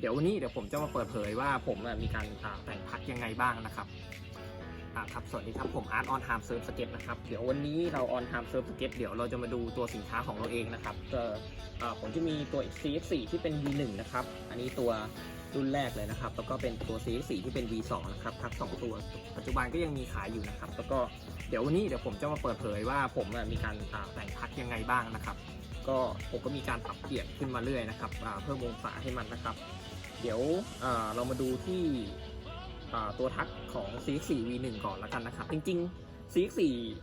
เดี๋ยววันนี้เดี๋ยวผมจะมาเปิดเผยว่าผมมีการแต่งพักยังไงบ้างนะครับครับสวัสดีครับผมอาร์ตออนไทม์เซิร์ฟสเก็ตนะครับเดี๋ยววันนี้เราออนไทม์เซิร์ฟสเก็ตเดี๋ยวเราจะมาดูตัวสินค้าของเราเองนะครับก็อ่าผมจะมีตัว CX4 ที่เป็น V1 นะครับอันนี้ตัวรุ่นแรกเลยนะครับแล้วก็เป็นตัว CX4 ที่เป็น V2 นะครับพักสองตัวปัจจุบันก็ยังมีขายอยู่นะครับแล้วก็เดี๋ยววันนี้เดี๋ยวผมจะมาเปิดเผยว่าผมมีการแต่งพักยังไงบ้างนะครับ ก็ผมก็มีการปรับเปลี่ยนขึ้นมาเรื่อยนะครับเพิ่มองศาให้มันนะครับ เดี๋ยวอ่าเรามาดูที่ตัวทักของ CX4 V1 ก่อนแล้วกันนะครับ จริงๆ CX4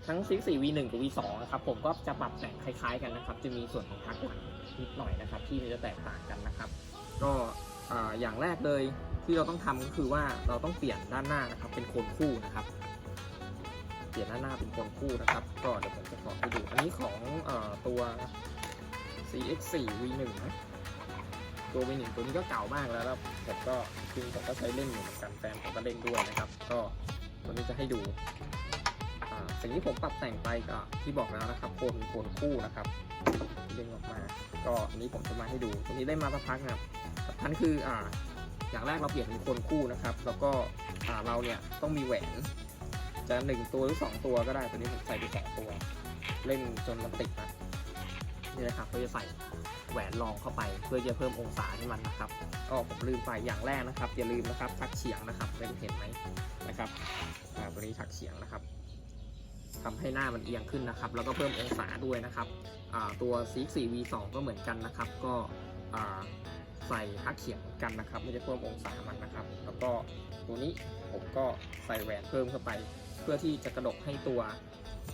ทั้ง CX4 V1 กับ V2 นะครับผมก็จะปรับแต่งคล้ายๆกันนะครับ จะมีส่วนของทักหลังนิดหน่อยนะครับ ที่มันจะแตกต่างกันนะครับ ก็อ่าอย่างแรกเลยที่เราต้องทำก็คือว่าเราต้องเปลี่ยนด้านหน้านะครับ เป็นโคนคู่นะครับ เปลี่ยนด้านหน้าเป็นโคนคู่นะครับ ก็เดี๋ยวผมจะขอให้ดู อันนี้ของเออตัว CX4 V1 นะ ตัว V1 ตัวนี้ก็เก่ามากแล้วแล้วผมก็จริงผมก็ใช้เล่นอยู่เหมือนกันแฟนผมก็เล่นด้วยนะครับ ก็ตัวนี้จะให้ดูสิ่งที่ผมปรับแต่งไปก็ที่บอกแล้วนะครับโคนโคนคู่นะครับเด้งออกมา ก็อันนี้ผมจะมาให้ดูตัวนี้ได้มาสักพักนะครับสำคัญคืออ่าอย่างแรกเราเปลี่ยนเป็นโคนคู่นะครับ แล้วก็อ่าเราเนี่ยต้องมีแหวนจะหนึ่งตัวหรือสองตัวก็ได้ตัวนี้ผมใส่ไปสองตัว เล่นจนมันติดนะนี่นะครับก็จะใส่ แหวนรองเข้าไป เพื่อจะเพิ่มองศาให้มันนะครับ ก็ผมลืมไปอย่างแรกนะครับอย่าลืมนะครับทักเฉียงนะครับเป็นเห็นไหมนะครับตัวนี้ทักเฉียงนะครับทำให้หน้ามันเอียงขึ้นนะครับ แล้วก็เพิ่มองศาด้วยนะครับตัว C4V2 ก็เหมือนกันนะครับ ก็ใส่ทักเฉียงกันนะครับไม่จะเพิ่มองศามันนะครับ แล้วก็ตัวนี้ผมก็ใส่แหวนเพิ่มเข้าไป เพื่อที่จะกระดกให้ตัว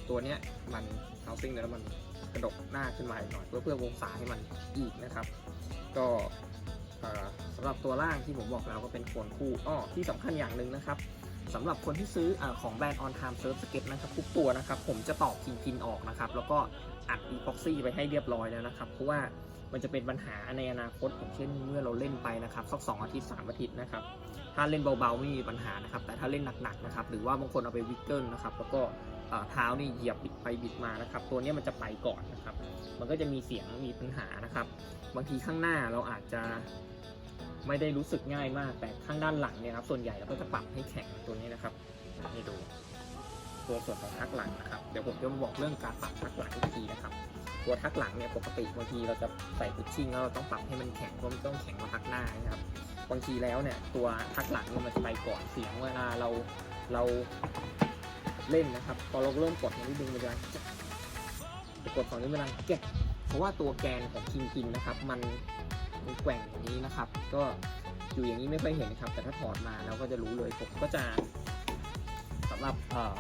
ตัวเนี้ยมันเฮาซิ่งแล้วมัน กระดกหน้าขึ้นมาอีกหน่อย เพื่อเพิ่มองศาให้มันอีกนะครับ ก็เอ่อสำหรับตัวล่างที่ผมบอกแล้วก็เป็นโคนคู่อ้อที่สำคัญอย่างหนึ่งนะครับสำหรับคนที่ซื้ออของแบรนด์ On Time Surf Skate นะครับทุกตัวนะครับ ผมจะตอกพินพินออกนะครับ แล้วก็อัดอีพ็อกซี่ไปให้เรียบร้อยแล้วนะครับ เพราะว่ามันจะเป็นปัญหาในอนาคตอย่างเช่นเมื่อเราเล่นไปนะครับสักสองอาทิตย์สามอาทิตย์นะครับ ถ้าเล่นเบาๆไม่มีปัญหานะครับ แต่ถ้าเล่นหนักๆนะครับ หรือว่าบางคนเอาไปวิกเกิลนะครับ แล้วก็ เท้านี่เหยียบบิดไปบิดมานะครับ ตัวนี้มันจะไปก่อนนะครับ มันก็จะมีเสียงมีปัญหานะครับ บางทีข้างหน้าเราอาจจะไม่ได้รู้สึกง่ายมาก แต่ข้างด้านหลังเนี่ยครับส่วนใหญ่เราก็จะปรับให้แข็งตัวนี้นะครับให้ดูตัวส่วนของทักหลังนะครับเดี๋ยวผมจะมาบอกเรื่องการปรับทักหลังอีกทีนะครับ ตัวทักหลังเนี่ยปกติบางทีเราจะใส่พุชชิ่งแล้วเราต้องปรับให้มันแข็งเพราะมันต้องแข็งกว่าทักหน้านะครับบางทีแล้วเนี่ยตัวทักหลังมันจะไปก่อนเสียงเวลาเราเรา เล่นนะครับ พอเราเริ่มกดมันนิดนึงมันจะดังแก๊กแต่กดฝั่งนี้มันดังแก๊กเพราะว่าตัวแกนของคิงคินนะครับ มันมันแกว่งอย่างนี้นะครับ ก็อยู่อย่างนี้ไม่ค่อยเห็นครับ แต่ถ้าถอดมาเราก็จะรู้เลยผมก็จะสำหรับเอ่อ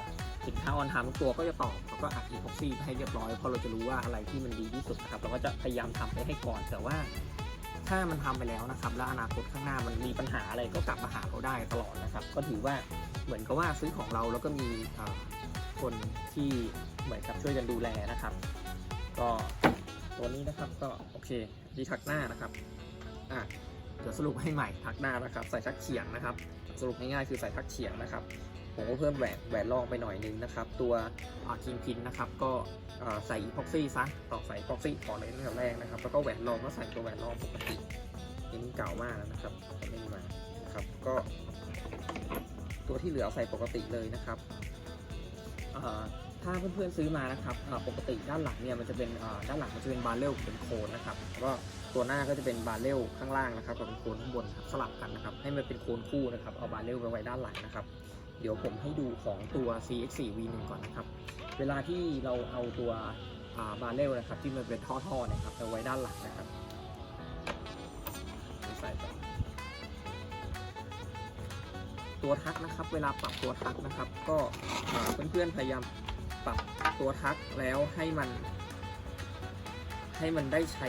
สินค้าออนไทม์ทุกตัวก็จะตอบแล้วก็อัดอีพ็อกซี่ให้เรียบร้อยเพราะเราจะรู้ว่าอะไรที่มันดีที่สุดนะครับ เราก็จะพยายามทำไปให้ก่อนแต่ว่า ถ้ามันทำไปแล้วนะครับ แล้วอนาคตข้างหน้ามันมีปัญหาอะไรก็กลับมาหาเราได้ตลอดนะครับ ก็ถือว่าเหมือนกับว่าซื้อของเราแล้วก็มีคนที่เหมือนกับช่วยกันดูแลนะครับ ก็ตัวนี้นะครับก็โอเคดีทักหน้านะครับอะเดี๋ยวสรุปให้ใหม่ทักหน้านะครับ ใส่ทักเฉียงนะครับ สรุปง่ายๆคือใส่ทักเฉียงนะครับ ผมก็เพิ่มแหวนแหวนรองไปหน่อยนึงนะครับ ตัวคิงพินนะครับก็ใส่อีพ็อกซี่ซะต่อใส่อีพ็อกซี่ก่อนเลยตั้งแต่แรกนะครับ แล้วก็แหวนรองก็ใส่ตัวแหวนรองปกติอันนี้เก่ามากแล้วนะครับไม่มานะครับก็ ตัวที่เหลือเอาใส่ปกติเลยนะครับเอ่อถ้าเพื่อนๆซื้อมานะครับปกติด้านหลังเนี่ยมันจะเป็นด้านหลังมันจะเป็นบาร์เรลเป็นโคนนะครับแล้วก็ตัวหน้าก็จะเป็นบาร์เรลข้างล่างนะครับกับเป็นโคนข้างบนสลับกันนะครับให้มันเป็นโคนคู่นะครับเอาบาร์เรลไปไว้ด้านหลังนะครับ เดี๋ยวผมให้ดูของตัว CX4 V1 ก่อนนะครับ เวลาที่เราเอาตัวบาร์เรลนะครับ ที่มันเป็นท่อๆนะครับเอาไว้ด้านหลังนะครับใส่ตัวทักนะครับ เวลาปรับตัวทักนะครับ ก็เพื่อนๆพยายามปรับตัวทักแล้วให้มัน ให้มันได้ใช้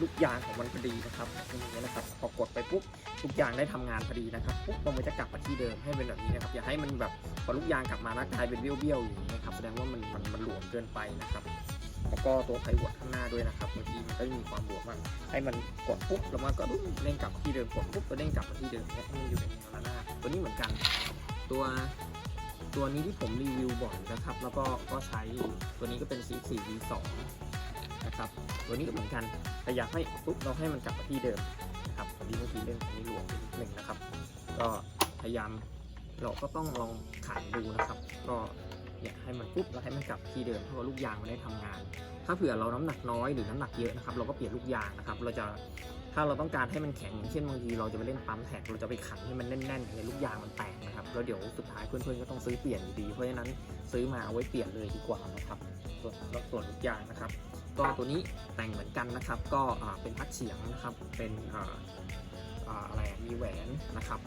ลูกยางของมันพอดีนะครับอย่างนี้ยนะครับพอกดไปปุ๊บลูกยางได้ทำงานพอดีนะครับปุ๊บมันจะกลับมาที่เดิมให้เป็นแบบนี้นะครับอย่าให้มันแบบพอลูกยางกลับมาแล้วกลายเป็นเบี้ยวๆอย่างนี้นะครับแสดงว่ามันมันมันหลวมเกินไปนะครับแล้วก็ตัวไพวดข้างหน้าด้วยนะครับบางทีมันก็จะมีความหลวมมากให้มันกดปุ๊บแล้วมันก็เด้งกลับมาที่เดิมกดปุ๊บก็เด้งกลับมาที่เดิมเนี่ยให้มันอยู่ในแนวระนาตัวนี้เหมือนกัน ตัวตัวนี้ที่ผมรีวิวบ่อยนะครับ แล้วก็ก็ใช้ตัวนี้ก็เป็น C4 V2 นะครับ ตัวนี้ก็เหมือนกันแต่อยากให้ปุ๊บเราให้มันกลับมาที่เดิมนะครับพอดีเมื่อกี้เล่นของนี้หลวงนิดหนึ่งนะครับ ก็พยายามเราก็ต้องลองขันดูนะครับ ก็เนี่ยให้มันปุ๊บแล้วให้มันกลับที่เดิมเพราะว่าลูกยางมันได้ทำงาน ถ้าเผื่อเราน้ำหนักน้อยหรือน้ำหนักเยอะนะครับ เราก็เปลี่ยนลูกยางนะครับ เราจะถ้าเราต้องการให้มันแข็งเช่นบางทีเราจะไปเล่นปั๊มแท็กเราจะไปขันให้มันแน่นๆในลูกยางมันแตกนะครับแล้วเดี๋ยวสุดท้ายเพื่อนๆก็ต้องซื้อเปลี่ยนอยู่ดีเพราะฉะนั้นซื้อมาเอาไว้เปลี่ยนเลยดีกว่านะครับส่วนส่วนลูกยางนะครับ ก็ตัวนี้แต่งเหมือนกันนะครับ ก็เป็นพักเฉียงนะครับ เป็นอะไรมีแหวนนะครับ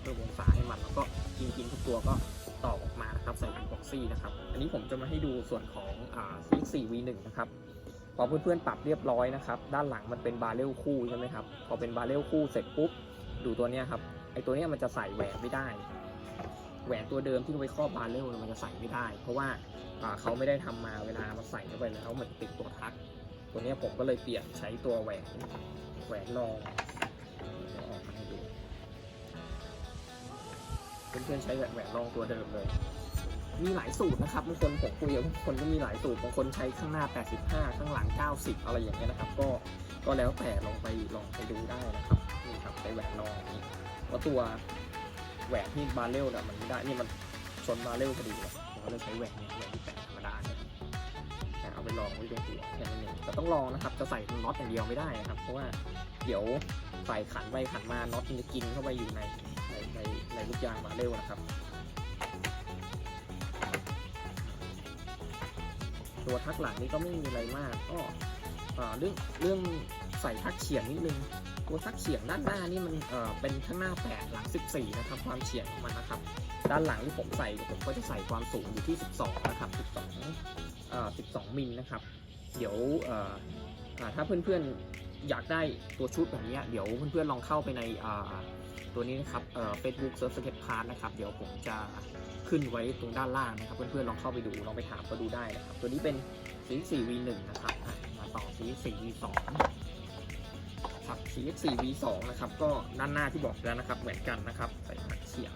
เพื่อวงศาให้มันแล้วก็กินกินทุกตัวก็ต่อออกมานะครับใส่เป็นบ็อกซี่นะครับ อันนี้ผมจะมาให้ดูส่วนของอ่า CX4 V1 นะครับพอเพื่อนๆปรับเรียบร้อยนะครับ ด้านหลังมันเป็นบาร์เรลคู่ใช่ไหมครับ พอเป็นบาร์เรลคู่เสร็จปุ๊บ ดูตัวเนี้ยครับ ไอตัวเนี้ยมันจะใส่แหวนไม่ได้ หวนตัวเดิมที่ไว้ครอบบาร์เรลเนี่ยมันจะใส่ไม่ได้ เพราะว่าเขาไม่ได้ทำมาเวลามาใส่เข้าไปแล้วมันติดตัวทัก ตัวนี้ผมก็เลยเปลี่ยนใช้ตัวแหวนแหวนรองเดี๋ยวออกมาให้ดูเพื่อนๆใช้แหวนรองตัวเดิมเลย มีหลายสูตรนะครับบางคนผมคุยกับบางคนก็มีหลายสูตรบางคนใช้ข้างหน้า 85 ข้างหลัง 90 อะไรอย่างเงี้ยนะครับ ก็ก็แล้วแต่ลองไปลองไปดูได้นะครับนี่ครับใช้แหวนรองอย่างนี้ว่าตัว แหวนที่บาเรลเนี่ยมันไม่ได้นี่มันชนบาเรลพอดีเลยผมก็เลยใช้แหวนเนี่ยแหวนที่แปะธรรมดาเนี่ยเอาไปลองไว้ตรงหัวแค่นั้นเองแต่ต้องลองนะครับจะใส่น็อตอย่างเดียวไม่ได้นะครับ เพราะว่าเดี๋ยวใส่ขันไปขันมาน็อตมันจะกินเข้าไปอยู่ในในในในลูกยางบาเรลนะครับตัวทักหลังนี้ก็ไม่มีอะไรมากก็เรื่องเรื่องใส่ทักเฉียงนิดนึง ตัวทักเฉียงด้านหน้านี่มันเอ่อเป็นข้างหน้า 8 หลัง 14 นะครับ ความเฉียงของมันนะครับ ด้านหลังที่ผมใส่ผมก็จะใส่ความสูงอยู่ที่ 12 นะครับ 12เอ่อ12 มิลนะครับ เดี๋ยวเอ่อถ้าเพื่อนๆอยากได้ตัวชุดแบบนี้เดี๋ยวเพื่อนๆลองเข้าไปในอ่าตัวนี้นะครับเอ่อ Facebook Surf Skate Park นะครับเดี๋ยวผมจะขึ้นไว้ตรงด้านล่างนะครับ เพื่อนๆลองเข้าไปดูลองไปถามเขาดูได้นะครับ ตัวนี้เป็น CX4 V1 นะครับมาต่อ CX4 V2 ครับ CX4 V2 นะครับก็ด้านหน้าที่บอกแล้วนะครับเหมือนกันนะครับใส่หักเฉียง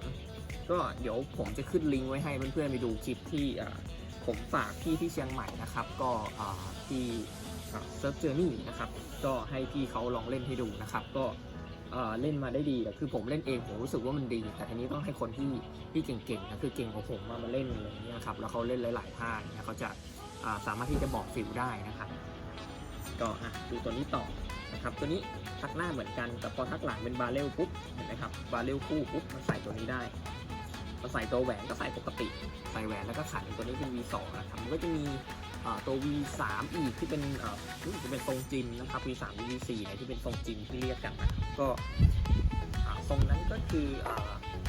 ก็เดี๋ยวผมจะขึ้นลิงก์ไว้ให้เพื่อนๆไปดูคลิปที่ผมฝากพี่ที่เชียงใหม่นะครับ ก็ที่เซิร์ฟเจอร์นี่นะครับก็ให้พี่เขาลองเล่นให้ดูนะครับ ก็เล่นมาได้ดีแต่คือผมเล่นเองผมรู้สึกว่ามันดี แต่ทีนี้ต้องให้คนที่ที่เก่งๆนะคือเก่งกว่าผมมามาเล่นอะไรอย่างเงี้ยครับแล้วเขาเล่นหลายๆท่าอย่าเงี้ยเขาจะสามารถที่จะบอกฟิลได้นะครับ ก็อะดูตัวนี้ต่อ นะครับตัวนี้ทักหน้าเหมือนกัน แต่พอทักหลังเป็นบาเรลปุ๊บเห็นไหมครับบาเรลคู่ปุ๊บมันใส่ตัวนี้ได้พอใส่ตัวแหวนก็ใส่ปกติ ใส่แหวนแล้วก็ขันตัวนี้เป็น V2 นะครับมันก็จะมีอ่าตัว V3 อีกที่เป็นอ่ารู้สึกจะเป็นทรงจิมนะครับ V3 V4 เนี่ยที่เป็นทรงจิมที่เรียกกันนะก็ทรงนั้นก็คืออ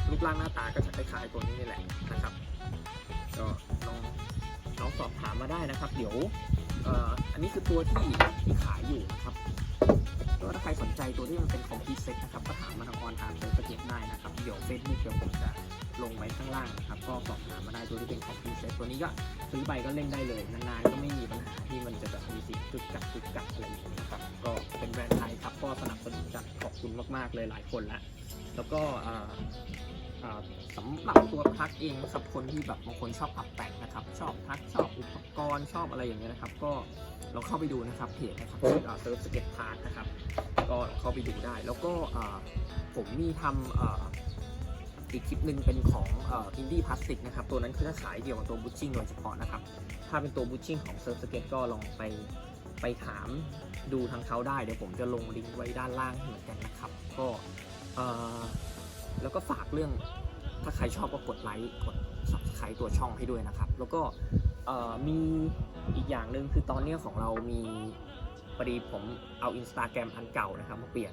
รูปร่างหน้าตาก็จะคล้ายๆตัวนี้นี่แหละนะครับก็ลองลองสอบถามมาได้นะครับ เดี๋ยวอันนี้คือตัวที่ที่ขายอยู่นะครับ ก็ถ้าใครสนใจตัวที่มันเป็นคอมพิวเซ็ตนะครับก็ถามมาทางออนไลน์เซิร์เก็ตได้นะครับเดี๋ยวเฟซบุ๊กเดี๋ยวผมจะลงไว้ข้างล่างนะครับก็สอบถามมาได้ตัวที่เป็นคอมพิวเซ็ตตัวนี้ก็ซื้อไปก็เล่นได้เลยนานๆก็ไม่มีปัญหาที่มันจะแบบมีเสียงกึกกักกึกกักอะไรอย่างนี้นะครับก็เป็นแบรนด์ไทยครับก็สนับสนุนกันขอบคุณมากๆเลยหลายคนล้วแล้วก็สำหรับตัวพักเองนะครับคนที่แบบบางคนชอบปรับแต่งนะครับชอบพักชอบอุปกรณ์ชอบอะไรอย่างเงี้ยนะครับ ก็ ลองเข้าไปดูนะครับเพจนะครับเซิร์ฟสเก็ตพาร์นะครับ ก็เข้าไปดูได้ แล้วก็ผมมีทำอีกคลิปหนึ่งเป็นของอินดี้พลาสติกนะครับ ตัวนั้นคือถ้าขายเกี่ยวกับตัวบูชชิ่งโดยเฉพาะนะครับ ถ้าเป็นตัวบูชชิ่งของเซิร์ฟสเก็ตก็ลองไปไปถามดูทางเขาได้ เดี๋ยวผมจะลงลิงก์ไว้ด้านล่างเหมือนกันนะครับ ก็แล้วก็ฝากเรื่องถ้าใครชอบก็กดไลค์กด subscribe ตัวช่องให้ด้วยนะครับ แล้วก็ มีอีกอย่างหนึ่งคือตอนนี้ของเรามีพอดีผมเอา Instagram อันเก่านะครับมาเปลี่ยน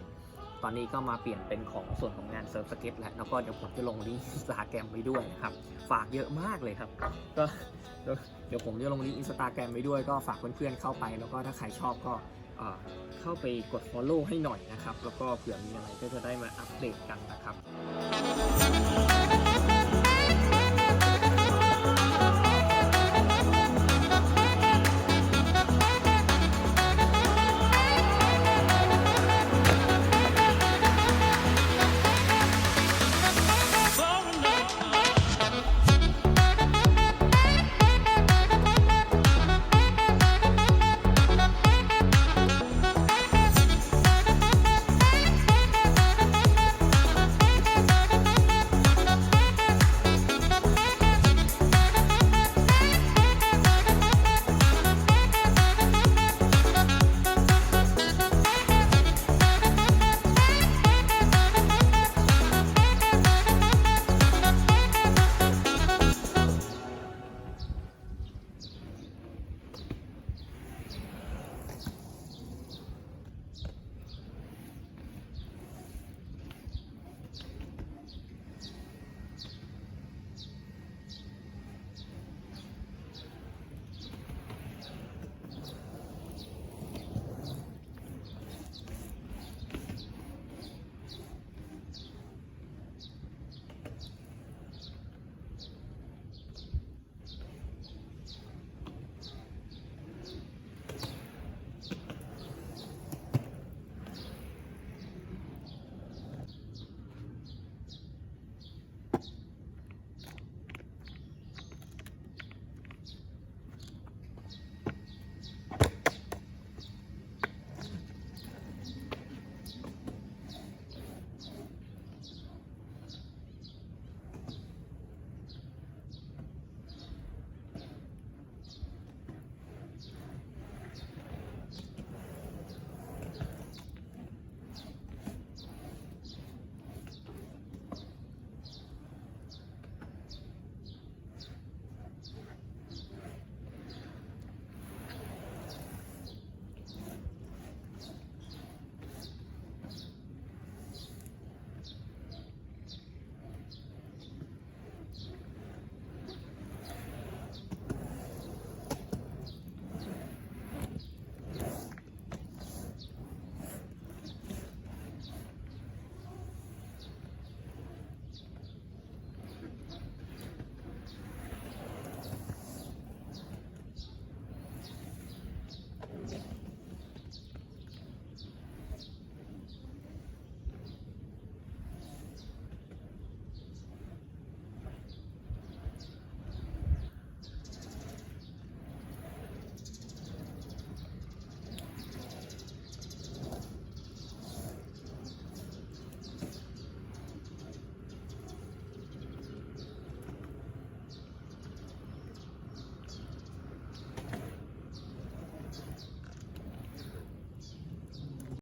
ตอนนี้ก็มาเปลี่ยนเป็นของส่วนของงานเซิร์ฟสเก็ตแล้วแล้วก็เดี๋ยวผมจะลงลิงก์ Instagram ไว้ด้วยนะครับ ฝากเยอะมากเลยครับ ก็เดี๋ยวเดี๋ยวผมจะลงลิงก์ Instagram ไว้ด้วย ก็ฝากเพื่อนๆเข้าไป แล้วก็ถ้าใครชอบก็เอ่อเข้าไปกด Follow ให้หน่อยนะครับ แล้วก็เผื่อมีอะไรก็จะได้มาอัปเดตกันนะครับ